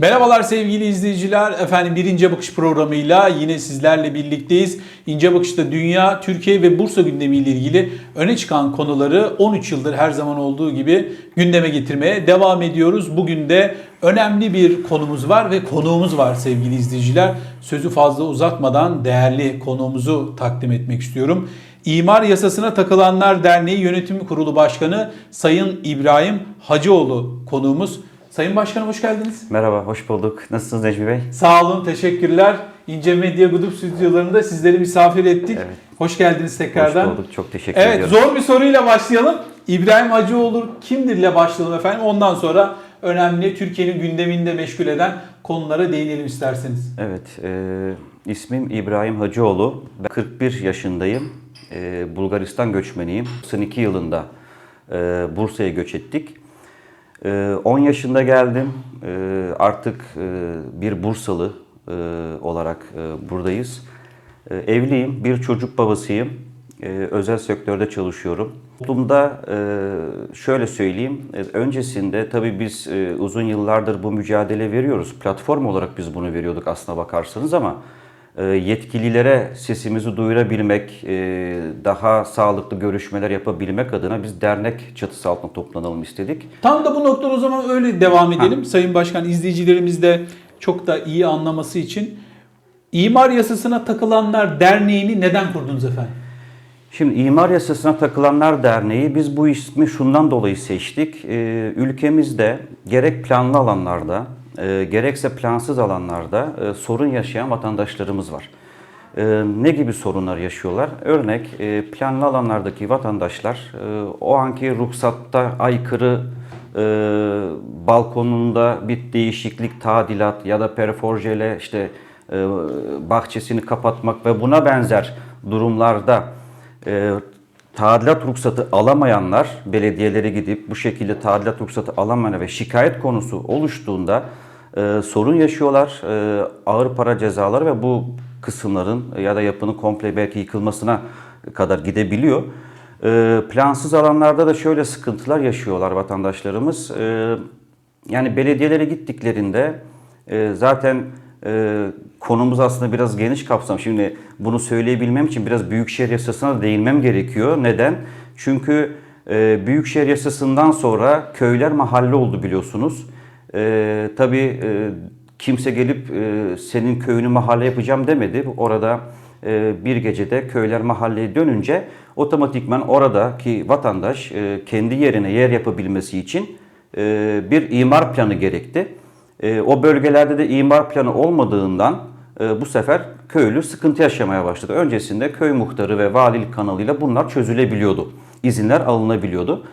Merhabalar sevgili izleyiciler. Efendim bir İnce Bakış programıyla yine sizlerle birlikteyiz. İnce Bakış'ta dünya, Türkiye ve Bursa gündemiyle ilgili öne çıkan konuları 13 yıldır her zaman olduğu gibi gündeme getirmeye devam ediyoruz. Bugün de önemli bir konumuz var ve konuğumuz var sevgili izleyiciler. Sözü fazla uzatmadan değerli konuğumuzu takdim etmek istiyorum. İmar Yasasına Takılanlar Derneği Yönetim Kurulu Başkanı Sayın İbrahim Hacıoğlu konuğumuz. Sayın Başkanım hoş geldiniz. Merhaba, hoş bulduk. Nasılsınız Necmi Bey? Sağ olun, teşekkürler. İnce Medya Grup stüdyolarında sizleri misafir ettik. Evet. Hoş geldiniz tekrardan. Hoş bulduk, çok teşekkür Evet, ediyorum. zor bir soruyla başlayalım. İbrahim Hacıoğlu kimdir ile başlayalım efendim. Ondan sonra önemli Türkiye'nin gündeminde meşgul eden konulara değinelim isterseniz. Evet, e, ismim İbrahim Hacıoğlu. Ben 41 yaşındayım. E, Bulgaristan göçmeniyim. 92 yılında e, Bursa'ya göç ettik. E, 10 yaşında geldim. E, artık e, bir Bursalı e, olarak e, buradayız. E, evliyim, bir çocuk babasıyım. Özel sektörde çalışıyorum. Toplumda şöyle söyleyeyim, öncesinde tabii biz uzun yıllardır bu mücadele veriyoruz. Platform olarak biz bunu veriyorduk aslına bakarsanız ama yetkililere sesimizi duyurabilmek, e, daha sağlıklı görüşmeler yapabilmek adına biz dernek çatısı altında toplanalım istedik. Tam da bu noktada o zaman öyle devam edelim. Sayın Başkan izleyicilerimiz de çok da iyi anlaması için İmar Yasasına Takılanlar Derneği'ni neden kurdunuz efendim? Şimdi İmar Yasasına Takılanlar Derneği biz bu ismi şundan dolayı seçtik. Ee, ülkemizde gerek planlı alanlarda e, gerekse plansız alanlarda e, sorun yaşayan vatandaşlarımız var. E, ne gibi sorunlar yaşıyorlar? Örnek e, planlı alanlardaki vatandaşlar o anki ruhsatta aykırı balkonunda bir değişiklik, tadilat ya da perforjele işte bahçesini kapatmak ve buna benzer durumlarda tadilat ruhsatı alamayanlar belediyelere gidip bu şekilde tadilat ruhsatı alamayan ve şikayet konusu oluştuğunda e, sorun yaşıyorlar. E, ağır para cezaları ve bu kısımların ya da yapının komple belki yıkılmasına kadar gidebiliyor. E, plansız alanlarda da şöyle sıkıntılar yaşıyorlar vatandaşlarımız. E, yani belediyelere gittiklerinde e, zaten e, konumuz aslında biraz geniş kapsam. Şimdi bunu söyleyebilmem için biraz Büyükşehir Yasası'na da değinmem gerekiyor. Neden? Çünkü e, Büyükşehir Yasası'ndan sonra köyler mahalle oldu biliyorsunuz. E, tabii e, kimse gelip e, senin köyünü mahalle yapacağım demedi. Orada e, bir gecede köyler mahalleye dönünce otomatikman oradaki vatandaş e, kendi yerine yer yapabilmesi için e, bir imar planı gerekti. E, o bölgelerde de imar planı olmadığından e, bu sefer köylü sıkıntı yaşamaya başladı. Öncesinde köy muhtarı ve valilik kanalıyla bunlar çözülebiliyordu. İzinler alınabiliyordu.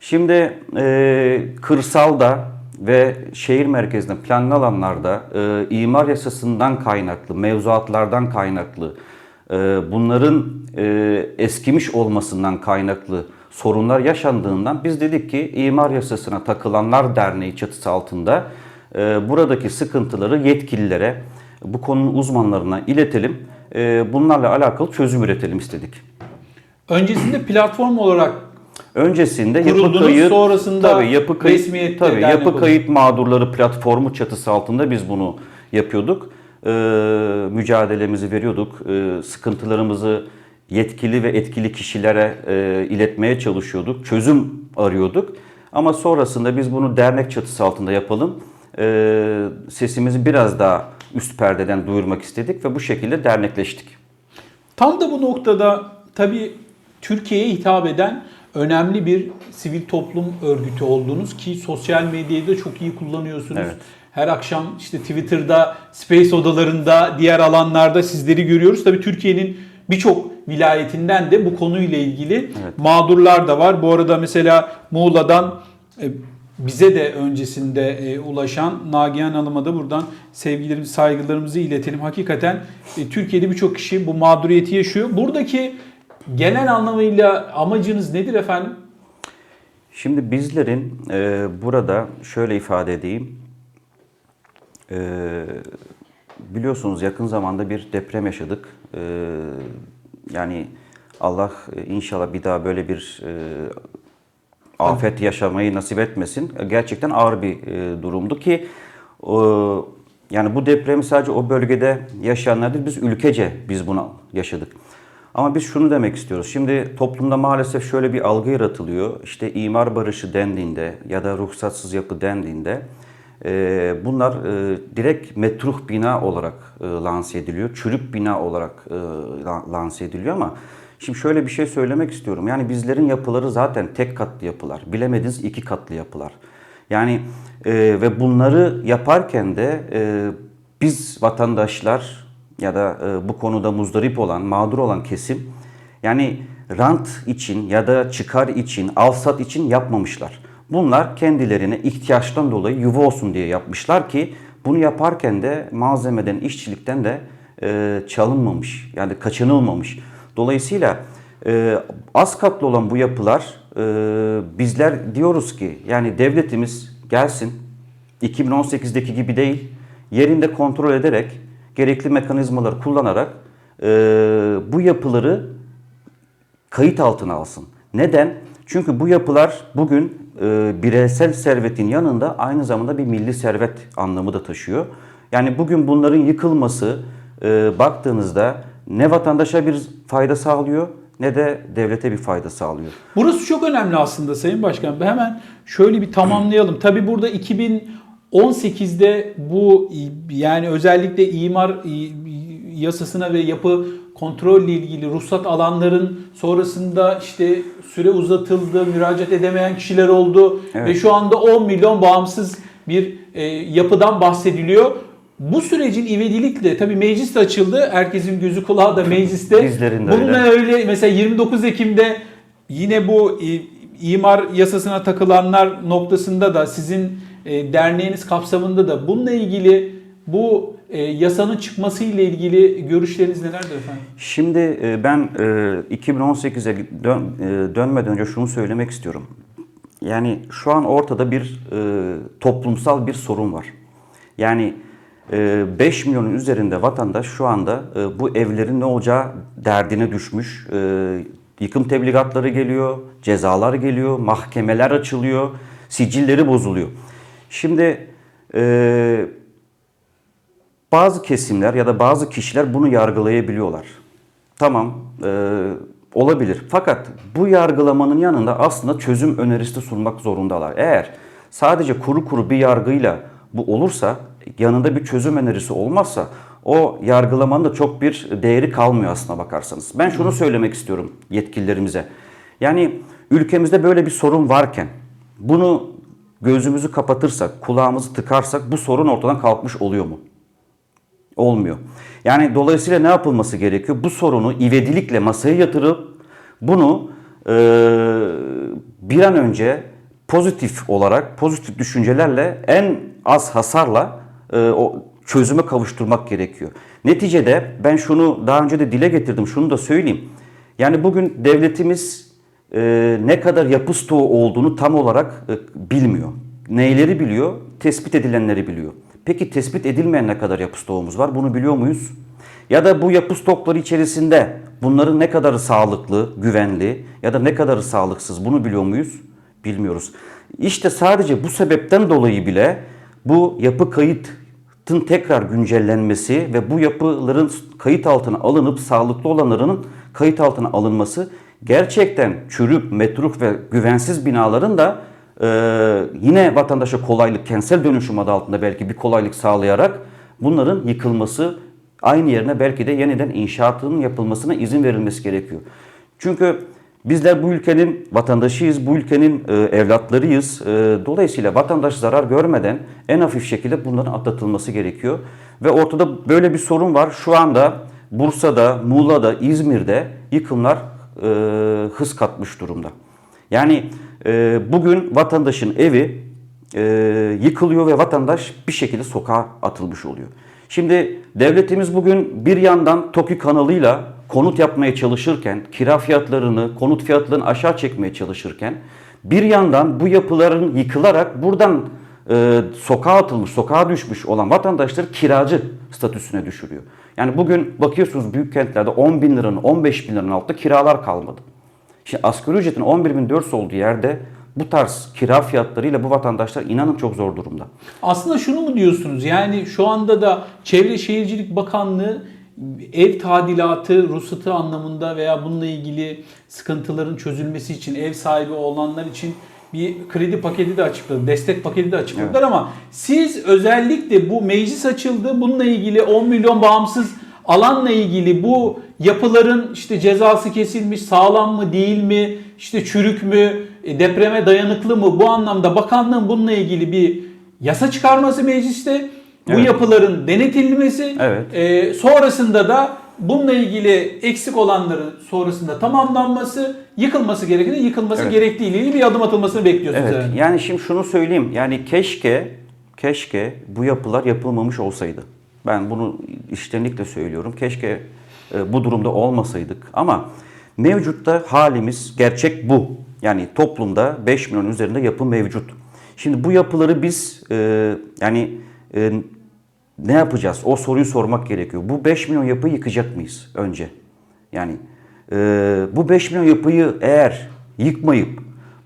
Şimdi e, kırsalda ve şehir merkezinde planlı alanlarda e, imar yasasından kaynaklı, mevzuatlardan kaynaklı, e, bunların e, eskimiş olmasından kaynaklı sorunlar yaşandığından biz dedik ki imar yasasına takılanlar derneği çatısı altında e, buradaki sıkıntıları yetkililere, bu konunun uzmanlarına iletelim. E, bunlarla alakalı çözüm üretelim istedik. Öncesinde platform olarak Öncesinde yapı kayıt, sonrasında tabii yapı kayıt, tabii yapı kayıt mağdurları platformu çatısı altında biz bunu yapıyorduk. Ee, mücadelemizi veriyorduk. Ee, sıkıntılarımızı yetkili ve etkili kişilere e, iletmeye çalışıyorduk. Çözüm arıyorduk. Ama sonrasında biz bunu dernek çatısı altında yapalım. Ee, sesimizi biraz daha üst perdeden duyurmak istedik ve bu şekilde dernekleştik. Tam da bu noktada tabii Türkiye'ye hitap eden önemli bir sivil toplum örgütü oldunuz ki sosyal medyayı da çok iyi kullanıyorsunuz. Evet. Her akşam işte Twitter'da, Space odalarında, diğer alanlarda sizleri görüyoruz. Tabii Türkiye'nin birçok vilayetinden de bu konuyla ilgili mağdurlar da var. Bu arada mesela Muğla'dan e, bize de öncesinde e, ulaşan Nagihan Hanım'a da buradan sevgilerimizi, saygılarımızı iletelim. Hakikaten e, Türkiye'de birçok kişi bu mağduriyeti yaşıyor. Buradaki genel anlamıyla amacınız nedir efendim? Şimdi bizlerin e, burada şöyle ifade edeyim. E, biliyorsunuz yakın zamanda bir deprem yaşadık. E, yani Allah e, inşallah bir daha böyle bir e, afet yaşamayı nasip etmesin. Gerçekten ağır bir e, durumdu ki o, yani bu depremi sadece o bölgede yaşayanlar değil, biz ülkece biz bunu yaşadık. Ama biz şunu demek istiyoruz. Şimdi toplumda maalesef şöyle bir algı yaratılıyor. İşte imar barışı dendiğinde ya da ruhsatsız yapı dendiğinde e, bunlar e, direkt metruh bina olarak e, lanse ediliyor. Çürük bina olarak la- lanse ediliyor ama şimdi şöyle bir şey söylemek istiyorum. Yani bizlerin yapıları zaten tek katlı yapılar. Bilemediniz iki katlı yapılar. Yani e, ve bunları yaparken de e, biz vatandaşlar ya da e, bu konuda muzdarip olan, mağdur olan kesim yani rant için ya da çıkar için, alsat için yapmamışlar. Bunlar kendilerine ihtiyaçtan dolayı yuva olsun diye yapmışlar ki bunu yaparken de malzemeden, işçilikten de e, çalınmamış yani kaçınılmamış. Dolayısıyla e, az katlı olan bu yapılar e, bizler diyoruz ki yani devletimiz gelsin 2018'deki gibi değil yerinde kontrol ederek gerekli mekanizmaları kullanarak e, bu yapıları kayıt altına alsın. Neden? Çünkü bu yapılar bugün e, bireysel servetin yanında aynı zamanda bir milli servet anlamı da taşıyor. Yani bugün bunların yıkılması e, baktığınızda ne vatandaşa bir fayda sağlıyor ne de devlete bir fayda sağlıyor. Burası çok önemli aslında Sayın Başkan. Hemen şöyle bir tamamlayalım. Tabii burada 2018'de bu yani özellikle imar yasasına ve yapı kontrolle ilgili ruhsat alanların sonrasında işte süre uzatıldı, müracaat edemeyen kişiler oldu Evet. ve şu anda 10 milyon bağımsız bir e, yapıdan bahsediliyor. Bu sürecin ivedilikle tabii meclis de açıldı. Herkesin gözü kulağı da mecliste. Bizlerin de Bununla öyle. öyle mesela 29 Ekim'de yine bu e, imar yasasına takılanlar noktasında da sizin derneğiniz kapsamında da bununla ilgili bu e, yasanın çıkması ile ilgili görüşleriniz nelerdir efendim? Şimdi e, ben e, 2018'e dön, e, dönmeden önce şunu söylemek istiyorum. Yani şu an ortada bir e, toplumsal bir sorun var. Yani e, 5 milyonun üzerinde vatandaş şu anda e, bu evlerin ne olacağı derdine düşmüş. E, yıkım tebligatları geliyor, cezalar geliyor, mahkemeler açılıyor, sicilleri bozuluyor. Şimdi e, bazı kesimler ya da bazı kişiler bunu yargılayabiliyorlar. Tamam, e, olabilir. Fakat bu yargılamanın yanında aslında çözüm önerisi de sunmak zorundalar. Eğer sadece kuru kuru bir yargıyla bu olursa, yanında bir çözüm önerisi olmazsa o yargılamanın da çok bir değeri kalmıyor aslına bakarsanız. Ben şunu söylemek istiyorum yetkililerimize. Yani ülkemizde böyle bir sorun varken bunu gözümüzü kapatırsak, kulağımızı tıkarsak bu sorun ortadan kalkmış oluyor mu? Olmuyor. Yani dolayısıyla ne yapılması gerekiyor? Bu sorunu ivedilikle masaya yatırıp bunu e, bir an önce pozitif olarak, pozitif düşüncelerle en az hasarla e, o çözüme kavuşturmak gerekiyor. Neticede ben şunu daha önce de dile getirdim, şunu da söyleyeyim. Yani bugün devletimiz e, ne kadar yapı stoğu olduğunu tam olarak e, bilmiyor. Neyleri biliyor? Tespit edilenleri biliyor. Peki tespit edilmeyen ne kadar yapı stoğumuz var? Bunu biliyor muyuz? Ya da bu yapı stokları içerisinde bunların ne kadarı sağlıklı, güvenli ya da ne kadarı sağlıksız bunu biliyor muyuz? Bilmiyoruz. İşte sadece bu sebepten dolayı bile bu yapı kayıtın tekrar güncellenmesi ve bu yapıların kayıt altına alınıp sağlıklı olanlarının kayıt altına alınması gerçekten çürük, metruk ve güvensiz binaların da e, yine vatandaşa kolaylık, kentsel dönüşüm adı altında belki bir kolaylık sağlayarak bunların yıkılması, aynı yerine belki de yeniden inşaatının yapılmasına izin verilmesi gerekiyor. Çünkü bizler bu ülkenin vatandaşıyız, bu ülkenin e, evlatlarıyız. E, dolayısıyla vatandaş zarar görmeden en hafif şekilde bunların atlatılması gerekiyor. Ve ortada böyle bir sorun var. Şu anda Bursa'da, Muğla'da, İzmir'de yıkımlar e, hız katmış durumda. Yani e, bugün vatandaşın evi e, yıkılıyor ve vatandaş bir şekilde sokağa atılmış oluyor. Şimdi devletimiz bugün bir yandan TOKİ kanalıyla konut yapmaya çalışırken, kira fiyatlarını, konut fiyatlarını aşağı çekmeye çalışırken bir yandan bu yapıların yıkılarak buradan e, sokağa atılmış, sokağa düşmüş olan vatandaşları kiracı statüsüne düşürüyor. Yani bugün bakıyorsunuz büyük kentlerde 10 bin liranın, 15 bin liranın altında kiralar kalmadı. Şimdi asgari ücretin 11.400 olduğu yerde bu tarz kira fiyatlarıyla bu vatandaşlar inanın çok zor durumda. Aslında şunu mu diyorsunuz? Yani şu anda da Çevre Şehircilik Bakanlığı ev tadilatı, ruhsatı anlamında veya bununla ilgili sıkıntıların çözülmesi için ev sahibi olanlar için bir kredi paketi de açıkladı, destek paketi de açıkladılar ama siz özellikle bu meclis açıldı, bununla ilgili 10 milyon bağımsız alanla ilgili bu yapıların işte cezası kesilmiş, sağlam mı değil mi, işte çürük mü, e, depreme dayanıklı mı bu anlamda bakanlığın bununla ilgili bir yasa çıkarması mecliste. Bu Evet. yapıların denetilmesi, Evet. e, sonrasında da bununla ilgili eksik olanların sonrasında tamamlanması, yıkılması gerekeni yıkılması Evet. gerektiği ile ilgili bir adım atılmasını bekliyorsunuz. Evet. yani. Yani şimdi şunu söyleyeyim. Yani keşke keşke bu yapılar yapılmamış olsaydı. Ben bunu iştenlikle söylüyorum. Keşke bu durumda olmasaydık. Ama mevcutta halimiz gerçek bu. Yani toplumda 5 milyon üzerinde yapı mevcut. Şimdi bu yapıları biz e, yani e, ne yapacağız? O soruyu sormak gerekiyor. Bu 5 milyon yapıyı yıkacak mıyız önce? Yani e, bu 5 milyon yapıyı eğer yıkmayıp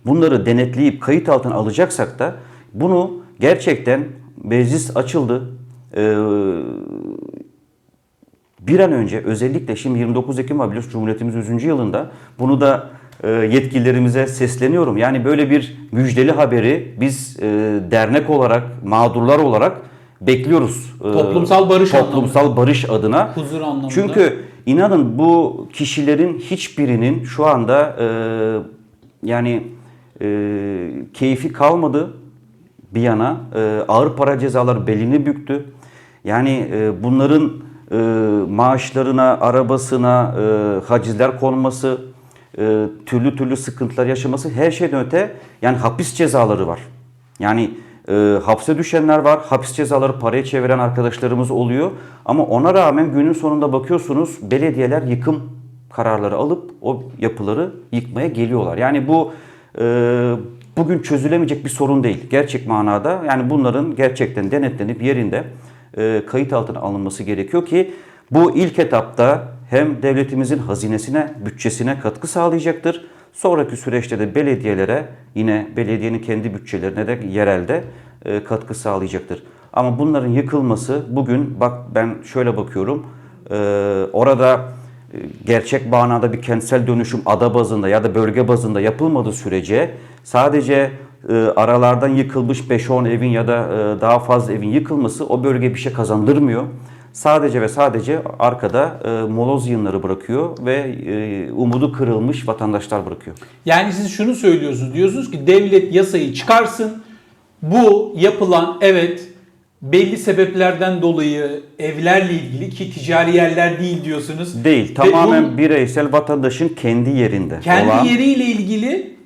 bunları denetleyip kayıt altına alacaksak da bunu gerçekten meclis açıldı. E, bir an önce özellikle şimdi 29 Ekim var biliyorsunuz Cumhuriyetimiz 100. yılında bunu da e, yetkililerimize sesleniyorum. Yani böyle bir müjdeli haberi biz e, dernek olarak, mağdurlar olarak bekliyoruz. E, Toplumsal barış Toplumsal barış adına. Huzur anlamında. Çünkü inanın bu kişilerin hiçbirinin şu anda yani keyfi kalmadı bir yana. Ağır para cezalar belini büktü. Yani bunların e, maaşlarına, arabasına e, hacizler konması, e, türlü türlü sıkıntılar yaşaması her şeyden öte yani hapis cezaları var. Yani e, hapse düşenler var, hapis cezaları paraya çeviren arkadaşlarımız oluyor. Ama ona rağmen günün sonunda bakıyorsunuz belediyeler yıkım kararları alıp o yapıları yıkmaya geliyorlar. Yani bu e, bugün çözülemeyecek bir sorun değil gerçek manada. Yani bunların gerçekten denetlenip yerinde e, kayıt altına alınması gerekiyor ki bu ilk etapta hem devletimizin hazinesine, bütçesine katkı sağlayacaktır. Sonraki süreçte de belediyelere yine belediyenin kendi bütçelerine de yerelde e, katkı sağlayacaktır. Ama bunların yıkılması bugün bak ben şöyle bakıyorum e, orada gerçek manada bir kentsel dönüşüm ada bazında ya da bölge bazında yapılmadığı sürece sadece e, aralardan yıkılmış 5-10 evin ya da e, daha fazla evin yıkılması o bölgeye bir şey kazandırmıyor. Sadece ve sadece arkada e, moloz yığınları bırakıyor ve e, umudu kırılmış vatandaşlar bırakıyor. Yani siz şunu söylüyorsunuz. Diyorsunuz ki devlet yasayı çıkarsın. Bu yapılan evet belli sebeplerden dolayı evlerle ilgili ki ticari yerler değil diyorsunuz. Değil, tamamen bunun bireysel vatandaşın kendi yerinde kendi olan yeriyle ilgili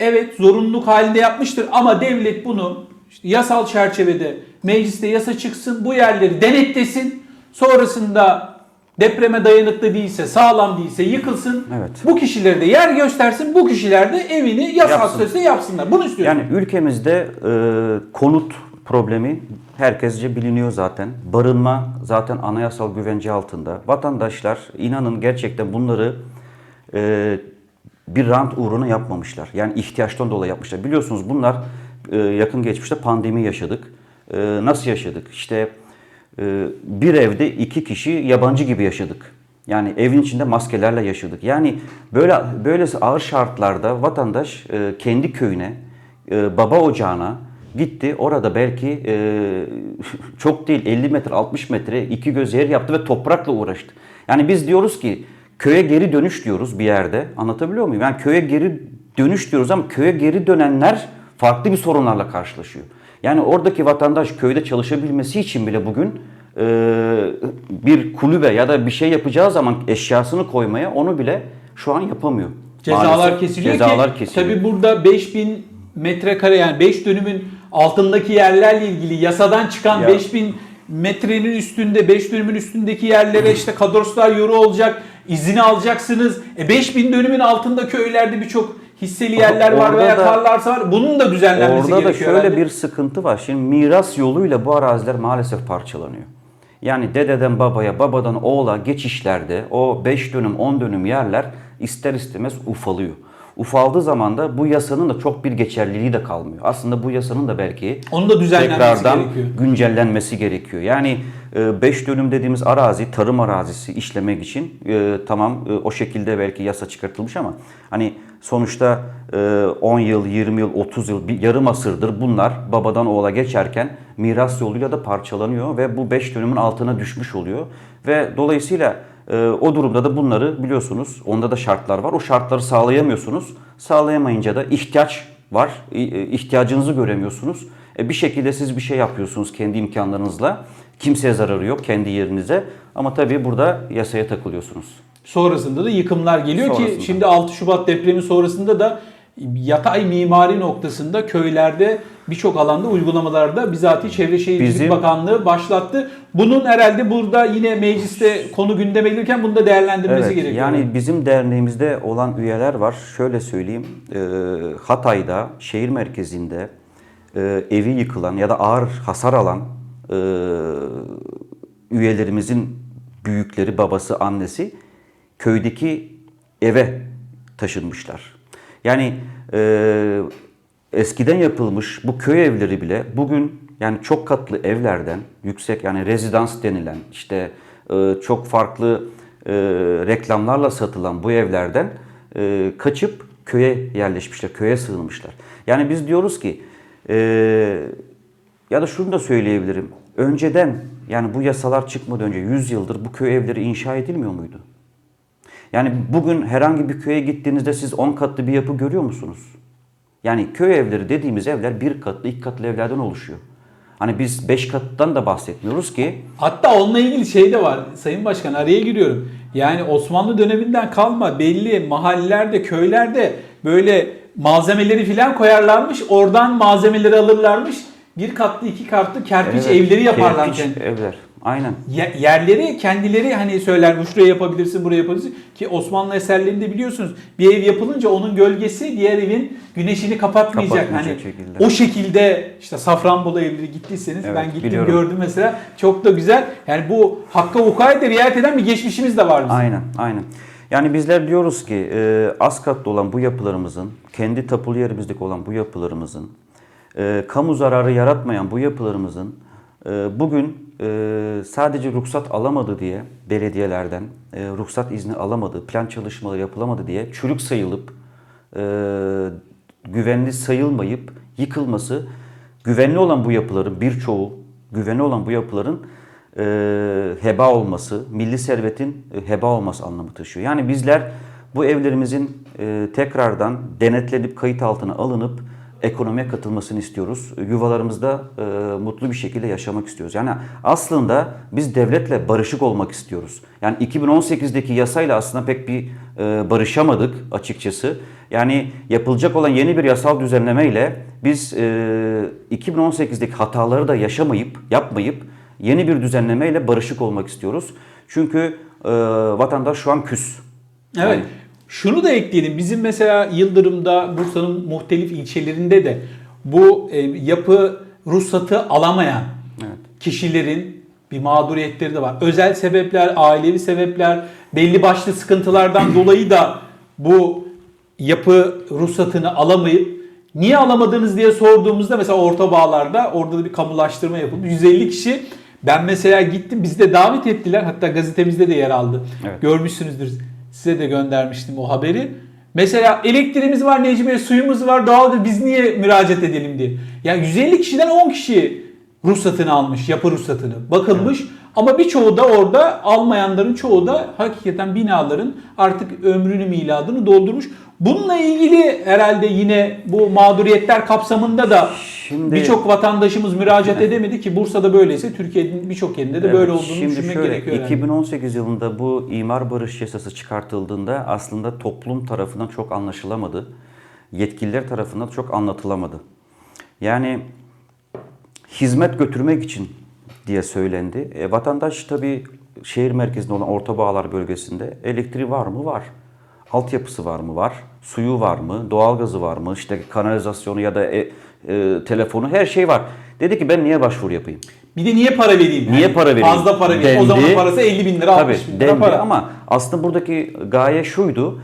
evet zorunluluk halinde yapmıştır ama devlet bunu işte yasal çerçevede mecliste yasa çıksın bu yerleri denetlesin sonrasında depreme dayanıklı değilse sağlam değilse yıkılsın Evet. bu kişilere de yer göstersin bu kişiler de evini yasal Yapsın. yapsınlar bunu istiyorum. Yani ülkemizde e, konut problemi herkesce biliniyor zaten. Barınma zaten anayasal güvence altında. Vatandaşlar inanın gerçekten bunları e, bir rant uğruna yapmamışlar. Yani ihtiyaçtan dolayı yapmışlar. Biliyorsunuz bunlar e, yakın geçmişte pandemi yaşadık. E, nasıl yaşadık? İşte e, bir evde iki kişi yabancı gibi yaşadık. Yani evin içinde maskelerle yaşadık. Yani böyle böylesi ağır şartlarda vatandaş kendi köyüne, baba ocağına gitti. Orada belki çok değil 50 metre 60 metre iki göz yer yaptı ve toprakla uğraştı. Yani biz diyoruz ki köye geri dönüş diyoruz bir yerde. Anlatabiliyor muyum? Yani köye geri dönüş diyoruz ama köye geri dönenler farklı bir sorunlarla karşılaşıyor. Yani oradaki vatandaş köyde çalışabilmesi için bile bugün e, bir kulübe ya da bir şey yapacağı zaman eşyasını koymaya onu bile şu an yapamıyor. Cezalar Maalesef. kesiliyor Cezalar ki kesiliyor. tabi burada 5000 metrekare yani 5 dönümün altındaki yerlerle ilgili yasadan çıkan Ya. 5000 metrenin üstünde 5 dönümün üstündeki yerlere işte kadroslar yoru olacak izini alacaksınız. E 5000 dönümün altında köylerde birçok hisseli yerler var Orada veya da- tarlalar var. Bunun da düzenlenmesi Orada da gerekiyor. şöyle herhalde. bir sıkıntı var. Şimdi miras yoluyla bu araziler maalesef parçalanıyor. Yani dededen babaya, babadan oğula geçişlerde o 5 dönüm, 10 dönüm yerler ister istemez ufalıyor. Ufaldığı zaman da bu yasanın da çok bir geçerliliği de kalmıyor. Aslında bu yasanın da belki Onun da tekrardan gerekiyor. güncellenmesi gerekiyor. Yani 5 dönüm dediğimiz arazi, tarım arazisi işlemek için e, tamam e, o şekilde belki yasa çıkartılmış ama hani sonuçta e, 10 yıl, 20 yıl, 30 yıl, bir yarım asırdır bunlar babadan oğula geçerken miras yoluyla da parçalanıyor ve bu 5 dönümün altına düşmüş oluyor. Ve dolayısıyla e, o durumda da bunları biliyorsunuz onda da şartlar var. O şartları sağlayamıyorsunuz. Sağlayamayınca da ihtiyaç var. E, ihtiyacınızı göremiyorsunuz. E, bir şekilde siz bir şey yapıyorsunuz kendi imkanlarınızla. Kimseye zararı yok kendi yerinize. Ama tabii burada yasaya takılıyorsunuz. Sonrasında da yıkımlar geliyor Sonrasında. ki şimdi 6 Şubat depremi sonrasında da yatay mimari noktasında köylerde birçok alanda uygulamalarda bizatihi Çevre Şehircilik Bizim- Bakanlığı başlattı. Bunun herhalde burada yine mecliste konu gündeme gelirken bunu da değerlendirmesi Evet, gerekiyor. yani bizim derneğimizde olan üyeler var. Şöyle söyleyeyim, e, Hatay'da, şehir merkezinde e, evi yıkılan ya da ağır hasar alan e, üyelerimizin büyükleri, babası, annesi köydeki eve taşınmışlar. Yani e, eskiden yapılmış bu köy evleri bile bugün yani çok katlı evlerden yüksek yani rezidans denilen işte e, çok farklı e, reklamlarla satılan bu evlerden e, kaçıp köye yerleşmişler, köye sığınmışlar. Yani biz diyoruz ki e, ya da şunu da söyleyebilirim. Önceden yani bu yasalar çıkmadan önce 100 yıldır bu köy evleri inşa edilmiyor muydu? Yani bugün herhangi bir köye gittiğinizde siz 10 katlı bir yapı görüyor musunuz? Yani köy evleri dediğimiz evler bir katlı, iki katlı evlerden oluşuyor. Hani biz 5 kattan da bahsetmiyoruz ki Hatta onunla ilgili şey de var Sayın Başkan araya giriyorum. Yani Osmanlı döneminden kalma belli mahallelerde, köylerde böyle malzemeleri filan koyarlarmış. Oradan malzemeleri alırlarmış. Bir katlı, iki katlı kerpiç Evet, evleri yaparlarmış. kerpiç evler. Aynen. Ye- yerleri kendileri hani söyler şuraya yapabilirsin buraya yapabilirsin ki Osmanlı eserlerinde biliyorsunuz bir ev yapılınca onun gölgesi diğer evin güneşini kapatmayacak. Kapatmayacak hani şekilde. o şekilde işte Safranbolu evleri gittiyseniz Evet, ben gittim biliyorum. gördüm mesela çok da güzel. Yani bu hakka vukaya da riayet eden bir geçmişimiz de var bizim. Aynen, aynen. Yani bizler diyoruz ki e, az katlı olan bu yapılarımızın, kendi tapulu yerimizdeki olan bu yapılarımızın, e, kamu zararı yaratmayan bu yapılarımızın bugün e, sadece ruhsat alamadı diye belediyelerden e, ruhsat izni alamadı, plan çalışmaları yapılamadı diye çürük sayılıp e, güvenli sayılmayıp yıkılması, güvenli olan bu yapıların birçoğu, güvenli olan bu yapıların heba olması, milli servetin heba olması anlamı taşıyor. Yani bizler bu evlerimizin tekrardan denetlenip kayıt altına alınıp ekonomiye katılmasını istiyoruz. Yuvalarımızda e, mutlu bir şekilde yaşamak istiyoruz. Yani aslında biz devletle barışık olmak istiyoruz. Yani 2018'deki yasayla aslında pek bir e, barışamadık açıkçası. Yani yapılacak olan yeni bir yasal düzenlemeyle biz e, 2018'deki hataları da yaşamayıp, yapmayıp yeni bir düzenlemeyle barışık olmak istiyoruz. Çünkü e, vatandaş şu an küs. Evet. Yani- Şunu da ekleyelim. Bizim mesela Yıldırım'da, Bursa'nın muhtelif ilçelerinde de bu e, yapı ruhsatı alamayan Evet. kişilerin bir mağduriyetleri de var. Özel sebepler, ailevi sebepler, belli başlı sıkıntılardan dolayı da bu yapı ruhsatını alamayıp niye alamadınız diye sorduğumuzda mesela orta bağlarda orada da bir kamulaştırma yapıldı. 150 kişi ben mesela gittim bizi de davet ettiler. Hatta gazetemizde de yer aldı. Evet. Görmüşsünüzdür. Size de göndermiştim o haberi. Mesela elektriğimiz var Necmiye, suyumuz var, doğalgaz biz niye müracaat edelim diye. Yani 150 kişiden 10 kişi ruhsatını almış, yapı ruhsatını. Bakılmış ama birçoğu da orada almayanların çoğu da hakikaten binaların artık ömrünü miladını doldurmuş. Bununla ilgili herhalde yine bu mağduriyetler kapsamında da birçok vatandaşımız müracaat edemedi ki Bursa'da böyleyse Türkiye'nin birçok yerinde de Evet, böyle olduğunu Şimdi düşünmek şöyle, gerekiyor. herhalde. 2018 yılında bu imar barış yasası çıkartıldığında aslında toplum tarafından çok anlaşılamadı. Yetkililer tarafından çok anlatılamadı. Yani hizmet götürmek için diye söylendi. E, vatandaş tabii şehir merkezinde olan Orta Bağlar bölgesinde elektriği var mı? Var. Altyapısı var mı? Var. Suyu var mı? Doğalgazı var mı? İşte kanalizasyonu ya da e, e, telefonu her şey var. Dedi ki ben niye başvuru yapayım? Bir de niye para vereyim? Niye Yani para vereyim? Fazla para vereyim. O Dendi. zaman parası 50 bin lira, Tabii 60 bin lira dendi para. ama aslında buradaki gaye şuydu.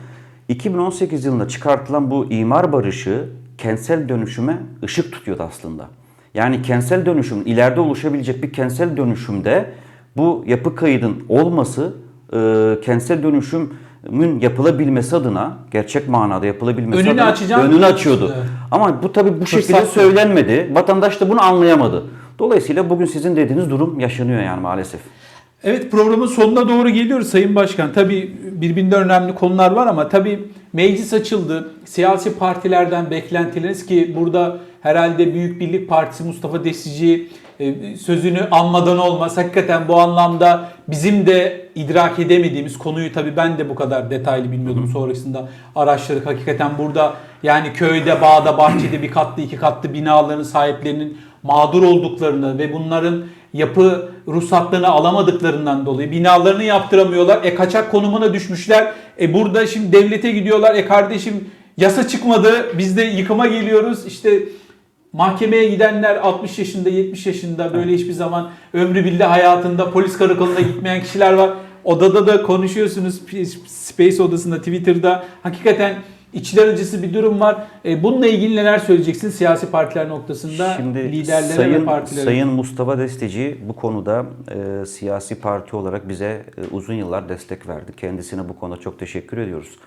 2018 yılında çıkartılan bu imar barışı kentsel dönüşüme ışık tutuyordu aslında. Yani kentsel dönüşüm, ileride oluşabilecek bir kentsel dönüşümde bu yapı kaydın olması e, kentsel dönüşümün yapılabilmesi adına, gerçek manada yapılabilmesi Önünü adına önünü açıyordu. Evet. Ama bu tabii bu Fırsat şekilde söylenmedi. Vatandaş da bunu anlayamadı. Dolayısıyla bugün sizin dediğiniz durum yaşanıyor yani maalesef. Evet programın sonuna doğru geliyoruz Sayın Başkan. Tabii birbirinden önemli konular var ama tabii meclis açıldı. Siyasi partilerden beklentileriniz ki burada herhalde Büyük Birlik Partisi Mustafa Desici e, sözünü anmadan olmaz. Hakikaten bu anlamda bizim de idrak edemediğimiz konuyu tabii ben de bu kadar detaylı bilmiyordum sonrasında araştırdık. Hakikaten burada yani köyde, bağda, bahçede bir katlı, iki katlı binaların sahiplerinin mağdur olduklarını ve bunların yapı ruhsatlarını alamadıklarından dolayı binalarını yaptıramıyorlar. E kaçak konumuna düşmüşler. E burada şimdi devlete gidiyorlar. E kardeşim yasa çıkmadı. Biz de yıkıma geliyoruz. İşte mahkemeye gidenler 60 yaşında 70 yaşında böyle hiçbir zaman ömrü billah hayatında polis karakoluna gitmeyen kişiler var. Odada da konuşuyorsunuz Space odasında Twitter'da. Hakikaten içler acısı bir durum var. E, bununla ilgili neler söyleyeceksin siyasi partiler noktasında Şimdi liderlere ve Sayın, partilere? Sayın Mustafa Destici bu konuda e, siyasi parti olarak bize e, uzun yıllar destek verdi. Kendisine bu konuda çok teşekkür ediyoruz.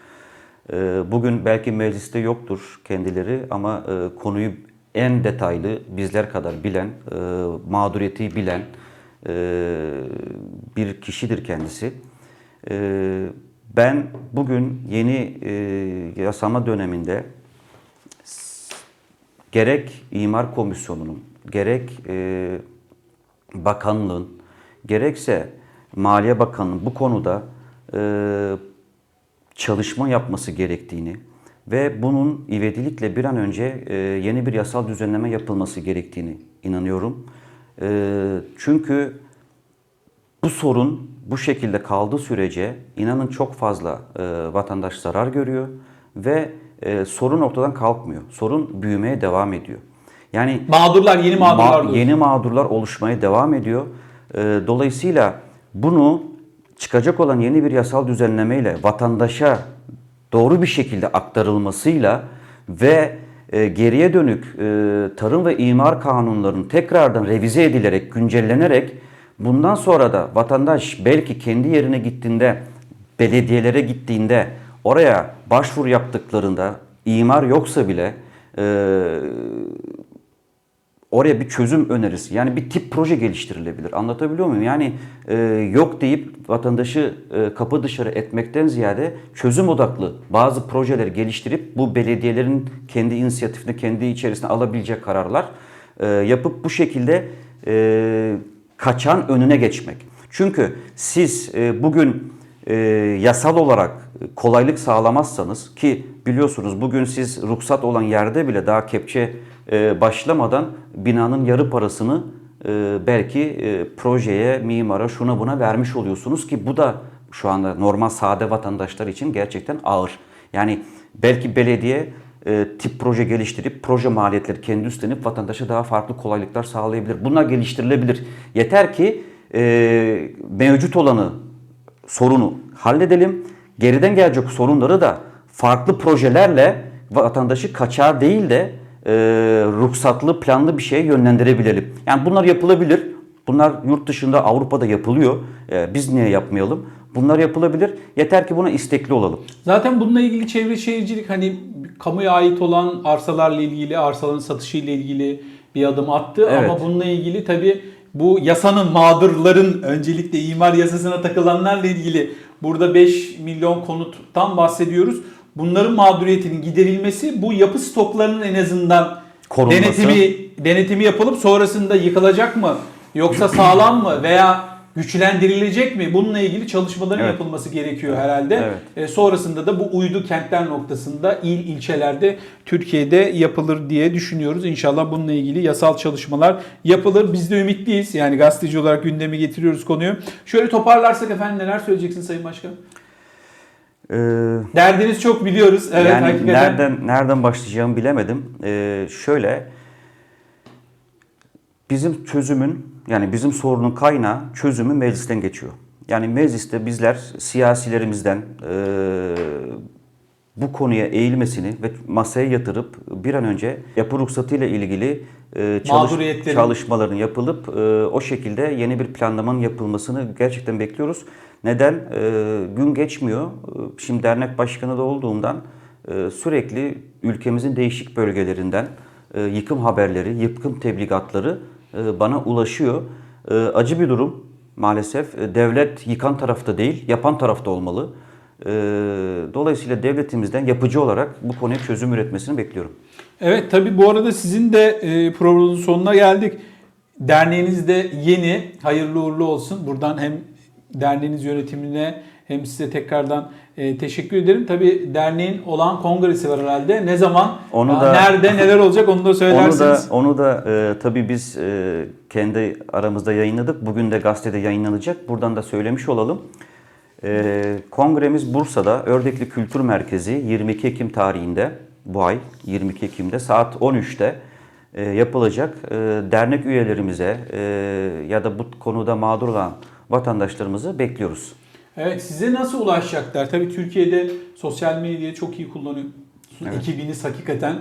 E, bugün belki mecliste yoktur kendileri ama e, konuyu en detaylı bizler kadar bilen, e, mağduriyeti bilen e, bir kişidir kendisi. E, ben bugün yeni e, yasama döneminde gerek imar komisyonunun, gerek e, bakanlığın, gerekse Maliye Bakanı'nın bu konuda e, çalışma yapması gerektiğini ve bunun ivedilikle bir an önce e, yeni bir yasal düzenleme yapılması gerektiğini inanıyorum. E, çünkü bu sorun bu şekilde kaldığı sürece inanın çok fazla e, vatandaş zarar görüyor ve e, sorun ortadan kalkmıyor. Sorun büyümeye devam ediyor. Yani Mağdurlar, yeni mağdurlar Ma- diyorsun. yeni mağdurlar oluşmaya devam ediyor. Ee, dolayısıyla bunu çıkacak olan yeni bir yasal düzenlemeyle vatandaşa doğru bir şekilde aktarılmasıyla ve e, geriye dönük e, tarım ve imar kanunlarının tekrardan revize edilerek, güncellenerek bundan sonra da vatandaş belki kendi yerine gittiğinde, belediyelere gittiğinde, oraya başvuru yaptıklarında imar yoksa bile e, oraya bir çözüm önerisi yani bir tip proje geliştirilebilir. Anlatabiliyor muyum? Yani e, yok deyip vatandaşı e, kapı dışarı etmekten ziyade çözüm odaklı bazı projeler geliştirip bu belediyelerin kendi inisiyatifini kendi içerisine alabilecek kararlar e, yapıp bu şekilde e, kaçan önüne geçmek. Çünkü siz e, bugün e, yasal olarak kolaylık sağlamazsanız ki biliyorsunuz bugün siz ruhsat olan yerde bile daha kepçe e, başlamadan binanın yarı parasını belki projeye, mimara, şuna buna vermiş oluyorsunuz ki bu da şu anda normal sade vatandaşlar için gerçekten ağır. Yani belki belediye e, tip proje geliştirip proje maliyetleri kendi üstlenip vatandaşa daha farklı kolaylıklar sağlayabilir. Bunlar geliştirilebilir. Yeter ki e, mevcut olanı sorunu halledelim. Geriden gelecek sorunları da farklı projelerle vatandaşı kaçar değil de e, ruhsatlı, planlı bir şeye yönlendirebilelim. Yani bunlar yapılabilir. Bunlar yurt dışında, Avrupa'da yapılıyor. E, biz niye yapmayalım? Bunlar yapılabilir. Yeter ki buna istekli olalım. Zaten bununla ilgili çevre şehircilik hani kamuya ait olan arsalarla ilgili, arsaların satışı ile ilgili bir adım attı. Evet. Ama bununla ilgili tabii bu yasanın mağdurların öncelikle imar yasasına takılanlarla ilgili burada 5 milyon konuttan bahsediyoruz. Bunların mağduriyetinin giderilmesi bu yapı stoklarının en azından Korunması. denetimi denetimi yapılıp sonrasında yıkılacak mı yoksa sağlam mı veya güçlendirilecek mi? Bununla ilgili çalışmaların Evet. yapılması gerekiyor herhalde. Evet. E, sonrasında da bu uydu kentler noktasında il ilçelerde Türkiye'de yapılır diye düşünüyoruz. İnşallah bununla ilgili yasal çalışmalar yapılır. Biz de ümitliyiz. Yani gazeteci olarak gündemi getiriyoruz konuyu. Şöyle toparlarsak efendim neler söyleyeceksin Sayın Başkan? Ee, Derdiniz çok biliyoruz. Evet yani hakikaten. nereden nereden başlayacağımı bilemedim. Ee, şöyle bizim çözümün yani bizim sorunun kaynağı çözümü meclisten geçiyor. Yani mecliste bizler siyasilerimizden e, bu konuya eğilmesini ve masaya yatırıp bir an önce yapı ruhsatı ile ilgili e, çalış, çalışmaların yapılıp e, o şekilde yeni bir planlamanın yapılmasını gerçekten bekliyoruz. Neden? E, gün geçmiyor. E, Şimdi dernek başkanı da olduğumdan e, sürekli ülkemizin değişik bölgelerinden e, yıkım haberleri, yıkım tebligatları bana ulaşıyor. E, Acı bir durum maalesef. E, Devlet yıkan tarafta değil, yapan tarafta olmalı. E, Dolayısıyla devletimizden yapıcı olarak bu konuya çözüm üretmesini bekliyorum. Evet tabii bu arada sizin de e, programın sonuna geldik. Derneğiniz de yeni. Hayırlı uğurlu olsun. Buradan hem derneğiniz yönetimine hem size tekrardan e, teşekkür ederim. Tabii derneğin olan kongresi var herhalde. Ne zaman? Onu ya da- nerede neler olacak onu da Onu söylersiniz. da onu da e, tabii biz e, kendi aramızda yayınladık. Bugün de gazetede yayınlanacak. Buradan da söylemiş olalım. E, kongremiz Bursa'da Ördekli Kültür Merkezi 22 Ekim tarihinde bu ay 22 Ekim'de saat 13'te e, yapılacak. E, dernek üyelerimize e, ya da bu konuda mağdur olan vatandaşlarımızı bekliyoruz. Evet size nasıl ulaşacaklar? Tabii Türkiye'de sosyal medyayı çok iyi kullanıyorsunuz. Ekibiniz hakikaten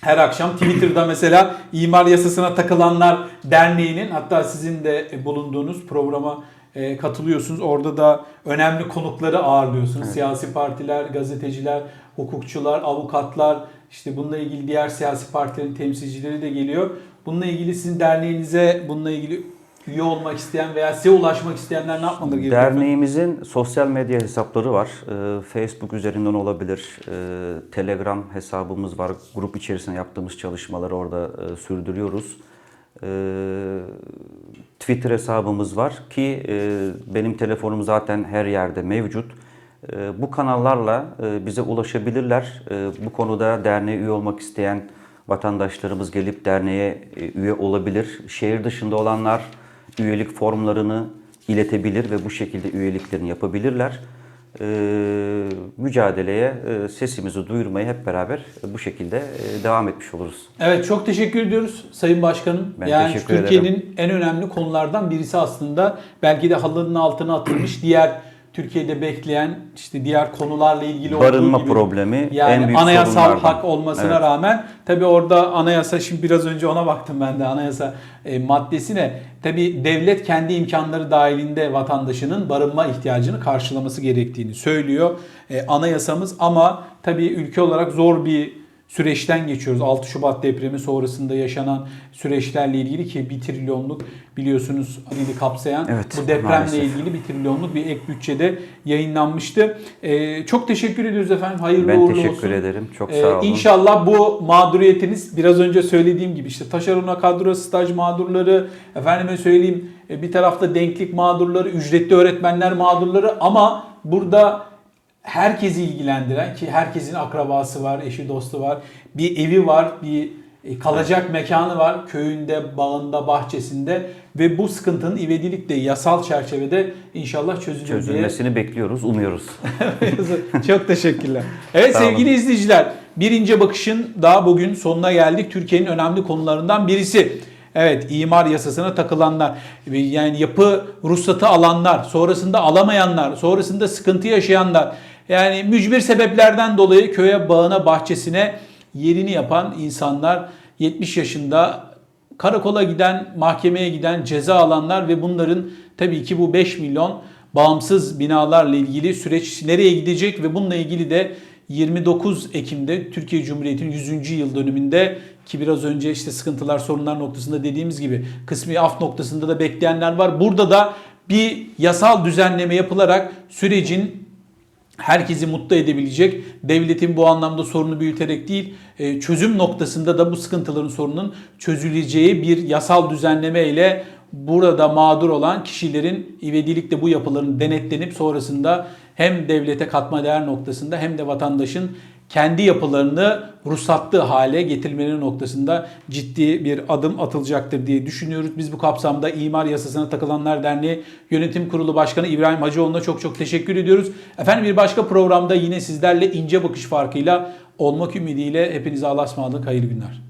her akşam Twitter'da mesela imar yasasına takılanlar derneğinin hatta sizin de bulunduğunuz programa e, katılıyorsunuz. Orada da önemli konukları ağırlıyorsunuz. Siyasi partiler, gazeteciler, hukukçular, avukatlar, işte bununla ilgili diğer siyasi partilerin temsilcileri de geliyor. Bununla ilgili sizin derneğinize bununla ilgili üye olmak isteyen veya size ulaşmak isteyenler ne yapmaları gerekiyor? Derneğimizin sosyal medya hesapları var. Ee, Facebook üzerinden olabilir. Ee, Telegram hesabımız var. Grup içerisinde yaptığımız çalışmaları orada e, sürdürüyoruz. Ee, Twitter hesabımız var ki e, benim telefonum zaten her yerde mevcut. Ee, Bu kanallarla e, bize ulaşabilirler. Ee, Bu konuda derneğe üye olmak isteyen vatandaşlarımız gelip derneğe e, üye olabilir. Şehir dışında olanlar üyelik formlarını iletebilir ve bu şekilde üyeliklerini yapabilirler. Ee, mücadeleye, e, sesimizi duyurmayı hep beraber bu şekilde e, devam etmiş oluruz. Evet çok teşekkür ediyoruz Sayın Başkanım. Ben yani Türkiye'nin en önemli konulardan birisi aslında belki de halının altına atılmış diğer Türkiye'de bekleyen işte diğer konularla ilgili Barınma olduğu gibi problemi yani en büyük anayasal sorunlardan. hak olmasına Evet. rağmen tabi orada anayasa şimdi biraz önce ona baktım ben de anayasa e, maddesine tabi devlet kendi imkanları dahilinde vatandaşının barınma ihtiyacını karşılaması gerektiğini söylüyor e, anayasamız ama tabi ülke olarak zor bir süreçten geçiyoruz. 6 Şubat depremi sonrasında yaşanan süreçlerle ilgili ki 1 trilyonluk biliyorsunuz ili kapsayan Evet, bu depremle maalesef. ilgili 1 trilyonluk bir ek bütçede yayınlanmıştı. Ee, çok teşekkür ediyoruz efendim. Hayırlı Ben uğurlu teşekkür olsun. ederim. Çok Ee, sağ olun. İnşallah bu mağduriyetiniz biraz önce söylediğim gibi işte taşerona kadro staj mağdurları, efendime söyleyeyim e, bir tarafta denklik mağdurları, ücretli öğretmenler mağdurları ama burada herkesi ilgilendiren ki herkesin akrabası var, eşi dostu var, bir evi var, bir e, kalacak mekanı var köyünde, bağında, bahçesinde ve bu sıkıntının ivedilikle yasal çerçevede inşallah çözülür diye Çözülmesini bekliyoruz, umuyoruz. Çok teşekkürler. Evet Sağ olun. sevgili izleyiciler, birinci bakışın daha bugün sonuna geldik. Türkiye'nin önemli konularından birisi. Evet, imar yasasına takılanlar, yani yapı ruhsatı alanlar, sonrasında alamayanlar, sonrasında sıkıntı yaşayanlar, yani mücbir sebeplerden dolayı köye, bağına, bahçesine yerini yapan insanlar 70 yaşında karakola giden, mahkemeye giden, ceza alanlar ve bunların tabii ki bu 5 milyon bağımsız binalarla ilgili süreç nereye gidecek ve bununla ilgili de 29 Ekim'de Türkiye Cumhuriyeti'nin 100. yıl dönümünde ki biraz önce işte sıkıntılar sorunlar noktasında dediğimiz gibi kısmi af noktasında da bekleyenler var. Burada da bir yasal düzenleme yapılarak sürecin herkesi mutlu edebilecek, devletin bu anlamda sorunu büyüterek değil, e, çözüm noktasında da bu sıkıntıların sorunun çözüleceği bir yasal düzenleme ile burada mağdur olan kişilerin ivedilikle bu yapıların denetlenip sonrasında hem devlete katma değer noktasında hem de vatandaşın kendi yapılarını ruhsatlı hale getirmeleri noktasında ciddi bir adım atılacaktır diye düşünüyoruz. Biz bu kapsamda İmar Yasasına Takılanlar Derneği Yönetim Kurulu Başkanı İbrahim Hacıoğlu'na çok çok teşekkür ediyoruz. Efendim bir başka programda yine sizlerle ince bakış farkıyla olmak ümidiyle hepinize Allah'a ısmarladık. Hayırlı günler.